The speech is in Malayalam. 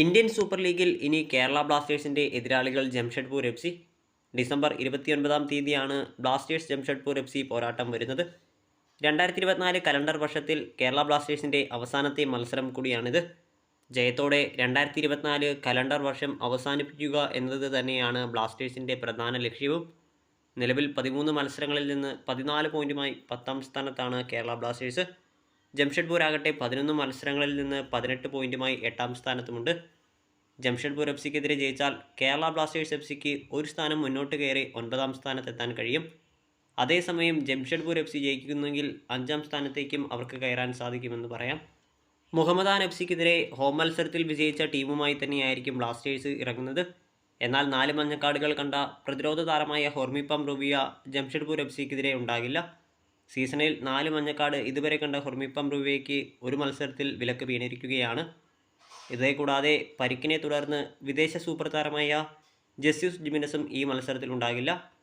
ഇന്ത്യൻ സൂപ്പർ ലീഗിൽ ഇനി കേരള ബ്ലാസ്റ്റേഴ്സിന്റെ എതിരാളികൾ ജംഷഡ്പൂർ എഫ് സി. ഡിസംബർ ഇരുപത്തിയൊൻപതാം തീയതിയാണ് ബ്ലാസ്റ്റേഴ്സ് ജംഷഡ്പൂർ എഫ് സി പോരാട്ടം വരുന്നത്. രണ്ടായിരത്തി ഇരുപത്തിനാല് കലണ്ടർ വർഷത്തിൽ കേരള ബ്ലാസ്റ്റേഴ്സിന്റെ അവസാനത്തെ മത്സരം കൂടിയാണിത്. ജയത്തോടെ രണ്ടായിരത്തി ഇരുപത്തിനാല് കലണ്ടർ വർഷം അവസാനിപ്പിക്കുക എന്നത് തന്നെയാണ് ബ്ലാസ്റ്റേഴ്സിന്റെ പ്രധാന ലക്ഷ്യവും. നിലവിൽ പതിമൂന്ന് മത്സരങ്ങളിൽ നിന്ന് പതിനാല് പോയിന്റുമായി പത്താം സ്ഥാനത്താണ് കേരള ബ്ലാസ്റ്റേഴ്സ്. ജംഷഡ്പൂർ ആകട്ടെ പതിനൊന്ന് മത്സരങ്ങളിൽ നിന്ന് പതിനെട്ട് പോയിന്റുമായി എട്ടാം സ്ഥാനത്തുമുണ്ട്. ജംഷഡ്പൂർ എഫ് സിക്കെതിരെ ജയിച്ചാൽ കേരള ബ്ലാസ്റ്റേഴ്സ് എഫ് സിക്ക് ഒരു സ്ഥാനം മുന്നോട്ട് കയറി ഒൻപതാം സ്ഥാനത്തെത്താൻ കഴിയും. അതേസമയം ജംഷഡ്പൂർ എഫ് സി ജയിക്കുന്നെങ്കിൽ അഞ്ചാം സ്ഥാനത്തേക്കും അവർക്ക് കയറാൻ സാധിക്കുമെന്ന് പറയാം. മുഹമ്മദാൻ എഫ് സിക്കെതിരെ ഹോം മത്സരത്തിൽ വിജയിച്ച ടീമുമായി തന്നെയായിരിക്കും ബ്ലാസ്റ്റേഴ്സ് ഇറങ്ങുന്നത്. എന്നാൽ നാല് മഞ്ഞക്കാടുകൾ കണ്ട പ്രതിരോധ താരമായ ഹോർമിപ്പം റുബിയ ജംഷഡ്പൂർ എഫ് സിക്കെതിരെ ഉണ്ടാകില്ല. സീസണിൽ നാല് മഞ്ഞക്കാട് ഇതുവരെ കണ്ട ഹൊർമിപ്പം റുബിയയ്ക്ക് ഒരു മത്സരത്തിൽ വിലക്ക് വീണിരിക്കുകയാണ്. ഇതേ കൂടാതെ പരിക്കിനെ തുടർന്ന് വിദേശ സൂപ്പർ താരമായ ജസ്യൂസ് ജിമിനസും ഈ മത്സരത്തിൽ ഉണ്ടാകില്ല.